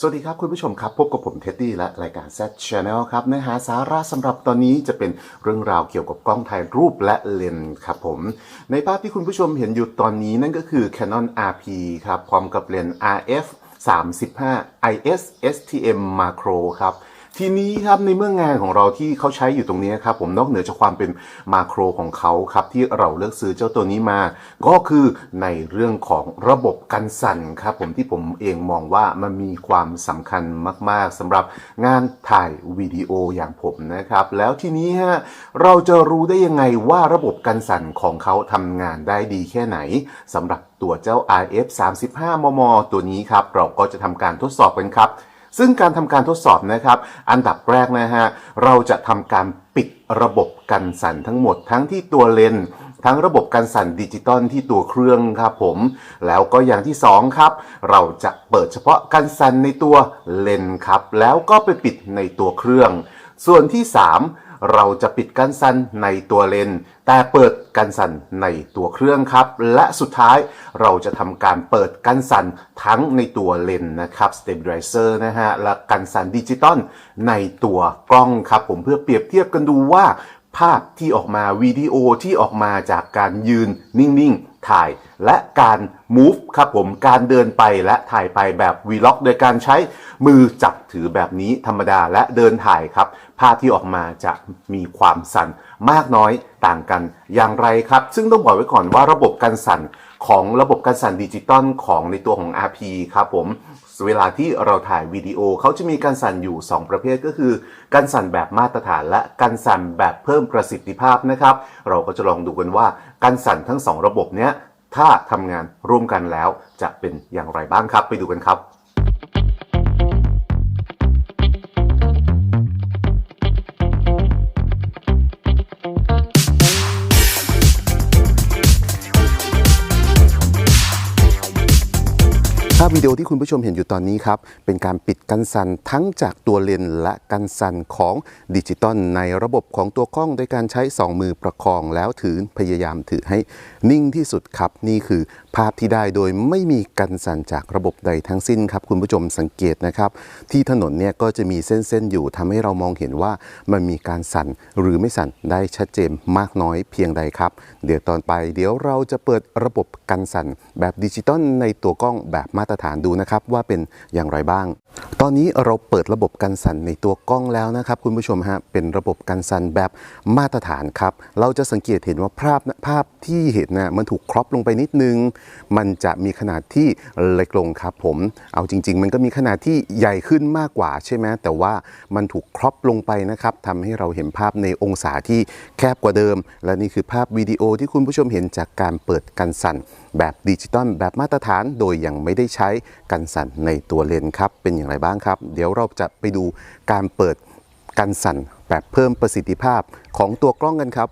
สวัสดีครับคุณผู้ชมครับพบกับผมเท็ดดี้และรายการ Z Channel ครับเนื้อหาสาระสำหรับตอนนี้จะเป็นเรื่องราวเกี่ยวกับกล้องถ่ายรูปและเลนส์ครับผม ในภาพที่คุณผู้ชมเห็นอยู่ตอนนี้นั่นก็คือ Canon RP ครับพร้อมกับเลนส์ RF 35 IS STM Macro ครับ ทีนี้ครับในเมื่องานของเราที่เขาใช้อยู่ตรงนี้ครับผมนอกเหนือจากความเป็นมาโครของเขาครับที่เราเลือกซื้อเจ้าตัวนี้มา ก็คือในเรื่องของระบบกันสั่นครับผมที่ผมเองมองว่ามันมีความสำคัญมาก ๆสำหรับงานถ่ายวิดีโออย่างผมนะครับ แล้วทีนี้ฮะเราจะรู้ได้ยังไงว่าระบบกันสั่นของเขาทำงานได้ดีแค่ไหนสำหรับตัวเจ้า RF 35 มม ตัวนี้ครับเราก็จะทำการทดสอบกันครับ ซึ่งการทำการทดสอบนะครับ อันดับแรกนะฮะ เราจะทำการปิดระบบกันสั่นทั้งหมดทั้งที่ตัวเลนทั้งระบบกันสั่นดิจิตอลที่ตัวเครื่องครับผม แล้วก็อย่างที่สองครับ เราจะเปิดเฉพาะกันสั่นในตัวเลนครับ แล้วก็ไปปิดในตัวเครื่อง ส่วนที่สาม เราจะปิดกันสั่นในตัวเลน แต่เปิดกันสั่นในตัวเครื่องครับ และสุดท้ายเราจะทำการเปิดกันสั่นทั้งในตัวเลนนะครับ stabilizer นะฮะ และกันสั่นดิจิตอลในตัวกล้องครับผมเพื่อเปรียบเทียบกันดูว่าภาพที่ออกมาวิดีโอที่ออกมาจากการยืนนิ่ง ๆ ถ่ายและการ move ครับผมการเดินไปและถ่ายไปแบบ vlog โดยการใช้มือจับถือแบบนี้ธรรมดาและเดินถ่ายครับ ภาพที่ออกมาจะมีความสั่นมากน้อยต่างกันอย่างไรครับ ซึ่งต้องบอกไว้ก่อนว่าระบบการสั่นของระบบการสั่นดิจิตอลของในตัวของ RP ครับผม เวลาที่เราถ่ายวิดีโอเขาจะมีการสั่นอยู่ 2 ประเภทก็คือ การสั่นแบบมาตรฐานและการสั่นแบบเพิ่มประสิทธิภาพนะครับ เราก็จะลองดูกันว่าการสั่นทั้ง 2 ระบบเนี้ยถ้าทำงานร่วมกันแล้วจะเป็นอย่างไรบ้างครับ ไปดูกันครับ วิดีโอที่คุณผู้ชมเห็นอยู่ตอนนี้ครับ เป็นการปิดกันสั่นทั้งจากตัวเลนและกันสั่นของดิจิตอลในระบบของตัวกล้องโดยการใช้ 2 มือประคองแล้วถือพยายามถือให้นิ่งที่สุดครับ นี่คือภาพที่ได้โดยไม่มีกันสั่นจากระบบใดทั้งสิ้นครับคุณผู้ชมสังเกตนะครับ ที่ถนนเนี่ยก็จะมีเส้นๆอยู่ทำให้เรามองเห็นว่ามันมีการสั่นหรือไม่สั่นได้ชัดเจนมากน้อยเพียงใดครับ เดี๋ยวตอนไปเดี๋ยวเราจะเปิดระบบกันสั่นแบบดิจิตอลในตัวกล้องแบบมาตรฐานดูนะครับว่าเป็นอย่างไรบ้าง ตอนนี้เราเปิดระบบกันสั่นในตัวกล้องแล้วนะครับ คุณผู้ชมฮะเป็นระบบกันสั่นแบบมาตรฐานครับเราจะสังเกตเห็นว่าภาพภาพที่เห็นนะมันถูกครอปลงไปนิดนึง มันจะมีขนาดที่เล็กลงครับผมเอาจริง ๆ มันก็มีขนาดที่ใหญ่ขึ้นมากกว่าใช่ไหมแต่ว่ามันถูกครอปลงไปนะครับทำให้เราเห็นภาพในองศาที่แคบกว่าเดิม และนี่คือภาพวิดีโอที่คุณผู้ชมเห็นจากการเปิดกันสั่นแบบดิจิตอลแบบมาตรฐานโดยยังไม่ได้ใช้กันสั่นในตัวเลนครับ เป็นอย่างไรบ้างครับ เดี๋ยวเราจะไปดูการเปิดกันสั่นแบบเพิ่มประสิทธิภาพของตัวกล้องกันครับ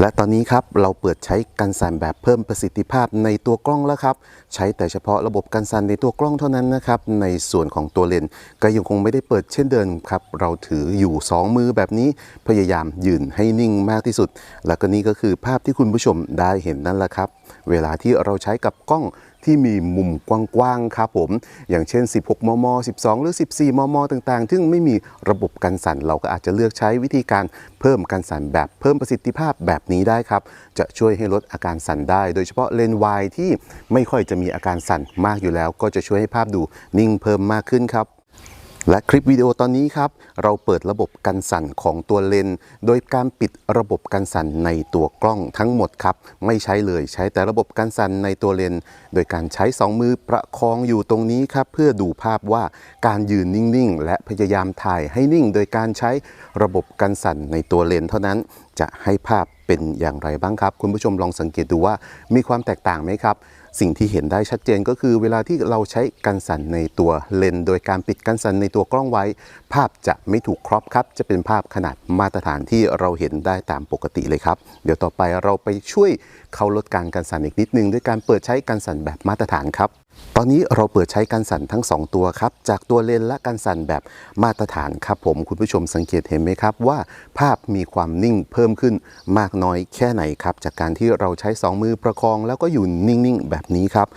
และตอนนี้ครับเราเปิดใช้กันสั่นแบบเพิ่มประสิทธิภาพในตัวกล้องแล้วครับ ใช้แต่เฉพาะระบบกันสั่นในตัวกล้องเท่านั้นนะครับในส่วนของตัวเลนก็ยังคงไม่ได้เปิดเช่นเดิมครับ เราถืออยู่ 2 มือแบบนี้พยายามยืนให้นิ่งมากที่สุด แล้วก็นี่ก็คือภาพที่คุณผู้ชมได้เห็นนั่นแหละครับ เวลาที่เราใช้กับกล้อง ที่มีมุมกว้างๆครับผม อย่างเช่น 16 มม 12 หรือ 14 มม ต่างๆ ซึ่งไม่มีระบบกันสั่นเราก็อาจจะเลือกใช้วิธีการเพิ่มกันสั่นแบบเพิ่มประสิทธิภาพแบบนี้ได้ครับ จะช่วยให้ลดอาการสั่นได้ โดยเฉพาะเลนส์วายที่ไม่ค่อยจะมีอาการสั่นมากอยู่แล้ว ก็จะช่วยให้ภาพดูนิ่งเพิ่มมากขึ้นครับ และคลิปวิดีโอตอนนี้ครับ เราเปิดระบบกันสั่นของตัวเลน โดยการปิดระบบกันสั่นในตัวกล้องทั้งหมดครับ ไม่ใช้เลยใช้แต่ระบบกันสั่นในตัวเลน โดยการใช้ 2 มือประคองอยู่ตรงนี้ครับ เพื่อดูภาพว่าการยืนนิ่ง ๆ และพยายามถ่ายให้นิ่ง โดยการใช้ระบบกันสั่นในตัวเลน เท่านั้นจะให้ภาพเป็นอย่างไรบ้างครับ คุณผู้ชมลองสังเกตดูว่ามีความแตกต่างไหมครับ สิ่งที่เห็นได้ชัดเจนก็คือเวลาที่เราใช้กันสั่นในตัวเลน โดยการปิดกันสั่นในตัวกล้องไว้ ภาพจะไม่ถูกครอปครับ จะเป็นภาพขนาดมาตรฐานที่เราเห็นได้ตามปกติเลยครับ เดี๋ยวต่อไปเราไปช่วยเขาลดการกันสั่นอีกนิดนึง ด้วยการเปิดใช้กันสั่นแบบมาตรฐานครับ ตอนนี้เราเปิดใช้การสั่นทั้ง 2 ตัวครับ จากตัวเลนและการสั่นแบบมาตรฐานครับผมคุณผู้ชมสังเกตเห็นไหมครับว่าภาพมีความนิ่งเพิ่มขึ้นมากน้อยแค่ไหนครับ จากการที่เราใช้ 2 มือประคองแล้วก็อยู่นิ่งๆ แบบนี้ครับ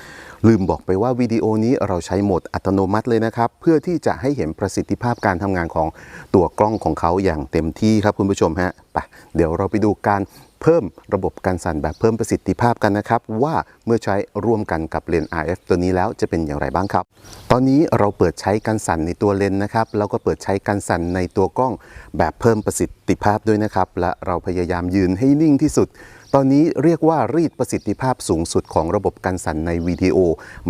ลืมบอกไปว่าวิดีโอนี้เราใช้โหมดอัตโนมัติเลยนะครับ เพื่อที่จะให้เห็นประสิทธิภาพการทำงานของตัวกล้องของเขาอย่างเต็มที่ครับคุณผู้ชมฮะปเดี๋ยวเราไปดูการเพิ่มระบบการสั่นแบบเพิ่มประสิทธิภาพกันนะครับ ว่าเมื่อใช้ร่วมกันกับเลนส์ RF ตัวนี้แล้วจะเป็นอย่างไรบ้างครับ ตอนนี้เราเปิดใช้การสั่นในตัวเลนส์นะครับแล้วก็เปิดใช้การสั่นในตัวกล้องแบบเพิ่มประสิทธิภาพด้วยนะครับ และเราพยายามยืนให้นิ่งที่สุด ตอนนี้เรียกว่ารีดประสิทธิภาพสูงสุดของระบบการสั่นในวิดีโอ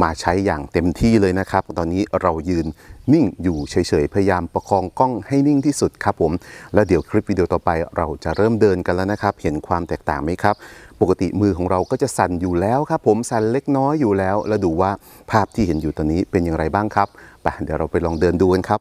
มาใช้อย่างเต็มที่เลยนะครับ ตอนนี้เรายืนนิ่งอยู่เฉยๆ พยายามประคองกล้องให้นิ่งที่สุดครับผม แล้วเดี๋ยวคลิปวิดีโอต่อไปเราจะเริ่มเดินกันแล้วนะครับ เห็นความแตกต่างไหมครับ ปกติมือของเราก็จะสั่นอยู่แล้วครับผมสั่นเล็กน้อยอยู่แล้ว แล้วดูว่าภาพที่เห็นอยู่ตอนนี้เป็นอย่างไรบ้างครับไปเดี๋ยวเราไปลองเดินดูกันครับ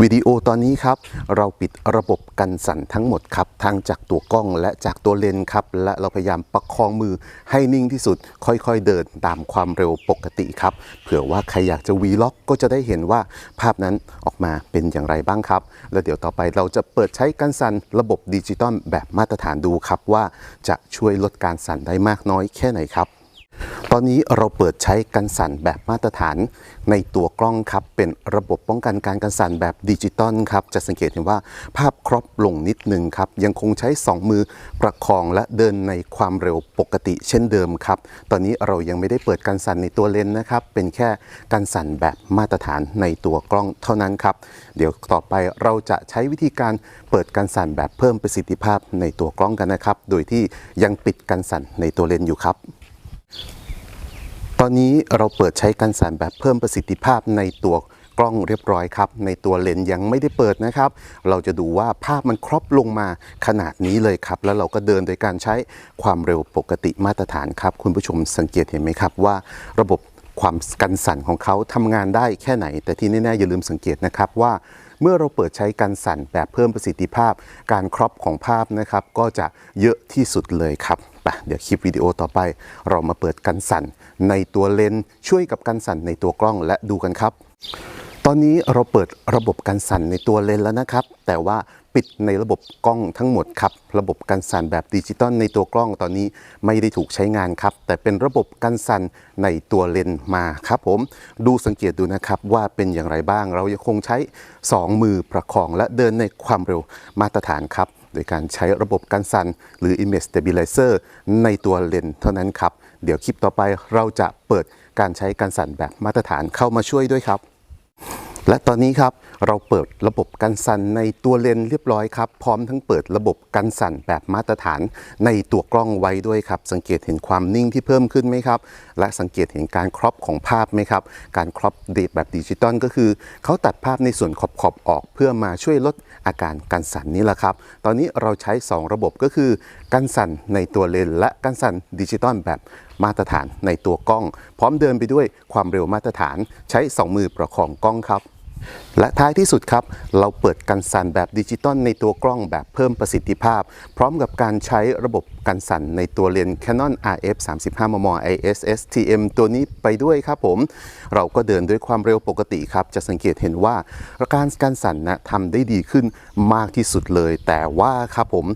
วิดีโอตอนนี้ครับ เราปิดระบบกันสั่นทั้งหมดครับทั้งจากตัวกล้องและจากตัวเลนส์ครับ และเราพยายามประคองมือให้นิ่งที่สุด ค่อยๆเดินตามความเร็วปกติครับ เผื่อว่าใครอยากจะวีล็อกก็จะได้เห็นว่าภาพนั้นออกมาเป็นอย่างไรบ้างครับ แล้วเดี๋ยวต่อไปเราจะเปิดใช้กันสั่นระบบดิจิตอลแบบมาตรฐานดูครับว่าจะช่วยลดการสั่นได้มากน้อยแค่ไหนครับ ตอนนี้เราเปิดใช้กันสั่นแบบมาตรฐานในตัวกล้องครับ เป็นระบบป้องกันการกันสั่นแบบดิจิตอลครับ จะสังเกตเห็นว่าภาพครอปลงนิดนึงครับ ยังคงใช้ 2 มือประคองและเดินในความเร็วปกติเช่นเดิมครับ ตอนนี้เรายังไม่ได้เปิดกันสั่นในตัวเลนส์นะครับ เป็นแค่กันสั่นแบบมาตรฐานในตัวกล้องเท่านั้นครับ เดี๋ยวต่อไปเราจะใช้วิธีการเปิดกันสั่นแบบเพิ่มประสิทธิภาพในตัวกล้องกันนะครับ โดยที่ยังปิดกันสั่นในตัวเลนส์อยู่ครับ ตอนนี้เราเปิดใช้กันสั่นแบบเพิ่มประสิทธิภาพในตัวกล้องเรียบร้อยครับ ในตัวเลนส์ยังไม่ได้เปิดนะครับ เราจะดูว่าภาพมันครอบลงมาขนาดนี้เลยครับ แล้วเราก็เดินโดยการใช้ความเร็วปกติมาตรฐานครับ คุณผู้ชมสังเกตเห็นไหมครับว่าระบบความกันสั่นของเขาทำงานได้แค่ไหน แต่ที่แน่ๆอย่าลืมสังเกตนะครับว่าเมื่อเราเปิดใช้การสั่นแบบเพิ่มประสิทธิภาพ การครอปของภาพนะครับ ก็จะเยอะที่สุดเลยครับ ปเดี๋ยวคลิปวิดีโอต่อไป เรามาเปิดกันสั่นในตัวเลนช่วยกับกันสั่นในตัวกล้องและดูกันครับ ตอนนี้เราเปิดระบบการสั่นในตัวเลนแล้วนะครับ แต่ว่าปิดในระบบกล้องทั้งหมดครับระบบการสั่นแบบดิจิตอลในตัวกล้องตอนนี้ไม่ได้ถูกใช้งานครับ แต่เป็นระบบการสั่นในตัวเลนมาครับผมดูสังเกตดูนะครับว่าเป็นอย่างไรบ้างเรายังคงใช้ 2 มือประคองและเดินในความเร็วมาตรฐานครับ โดยการใช้ระบบการสั่นหรือ image stabilizer ในตัวเลนเท่านั้นครับ เดี๋ยวคลิปต่อไปเราจะเปิดการใช้การสั่นแบบมาตรฐานเข้ามาช่วยด้วยครับ และตอนนี้ครับเราเปิดระบบกันสั่นในตัวเลนเรียบร้อยครับ พร้อมทั้งเปิดระบบกันสั่นแบบมาตรฐานในตัวกล้องไว้ด้วยครับ สังเกตเห็นความนิ่งที่เพิ่มขึ้นไหมครับ และสังเกตเห็นการครอปของภาพไหมครับ การครอปเดทแบบดิจิตอลก็คือ เขาตัดภาพในส่วนขอบขอบๆออก เพื่อมาช่วยลดอาการกันสั่นนี่แหละครับ ตอนนี้เราใช้ 2 ระบบก็คือ กันสั่นในตัวเลนและกันสั่นดิจิตอลแบบมาตรฐานในตัวกล้อง พร้อมเดินไปด้วยความเร็วมาตรฐานใช้ 2 มือประคองกล้องครับและท้ายที่สุดครับ เราเปิดกันสั่นแบบดิจิตอลในตัวกล้องแบบเพิ่มประสิทธิภาพ พร้อมกับการใช้ระบบกันสั่นในตัวเลนส์ Canon RF 35 mm ISS TM ตัวนี้ไปด้วยครับผม เราก็เดินด้วยความเร็วปกติครับ จะสังเกตเห็นว่าการกันสั่นนะทำได้ดีขึ้นมากที่สุดเลย แต่ว่าครับผม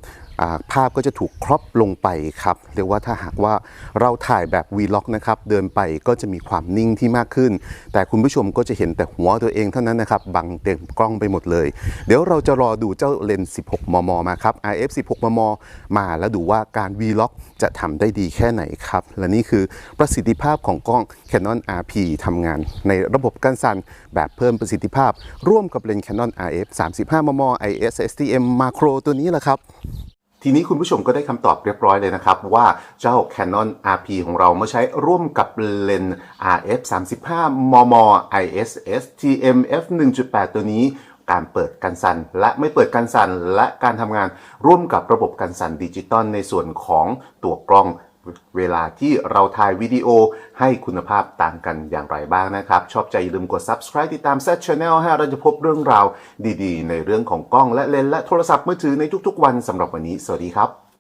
ภาพก็จะถูกครอปลงไปครับเรียกว่าถ้าหากว่าเราถ่ายแบบ Vlog นะครับเดินไปก็จะมีความนิ่งที่มากขึ้น แต่คุณผู้ชมก็จะเห็นแต่หัวตัวเองเท่านั้นนะครับบังเต็มกล้องไปหมดเลย เดี๋ยวเราจะรอดูเจ้าเลนส์ 16 มม มาครับ RF 16 มม มาแล้วดูว่าการ Vlog จะทำได้ดีแค่ไหนครับ และนี่คือประสิทธิภาพของกล้อง Canon RP ทำงานในระบบการสั่นแบบเพิ่มประสิทธิภาพ ร่วมกับเลนส์ Canon RF 35 มม IS STM Macro ตัวนี้แหละครับ ทีนี้คุณผู้ชมก็ได้คำตอบเรียบร้อยเลยนะครับว่าเจ้า Canon RP ของเราเมื่อใช้ร่วมกับเลนส์ RF 35 มม ISS TM f 1.8 ตัวนี้การเปิดกันสั่นและไม่เปิดกันสั่นและการทำงานร่วมกับระบบกันสั่นดิจิตอลในส่วนของตัวกล้อง เวลาที่เราถ่ายวิดีโอให้คุณภาพต่างกันอย่างไรบ้างนะครับ ชอบใจอย่าลืมกด subscribe ติดตาม Set Channel ให้เราจะพบเรื่องราวดีๆ ในเรื่องของกล้องและเลนส์และโทรศัพท์มือถือในทุกๆวันสำหรับวันนี้ สวัสดีครับ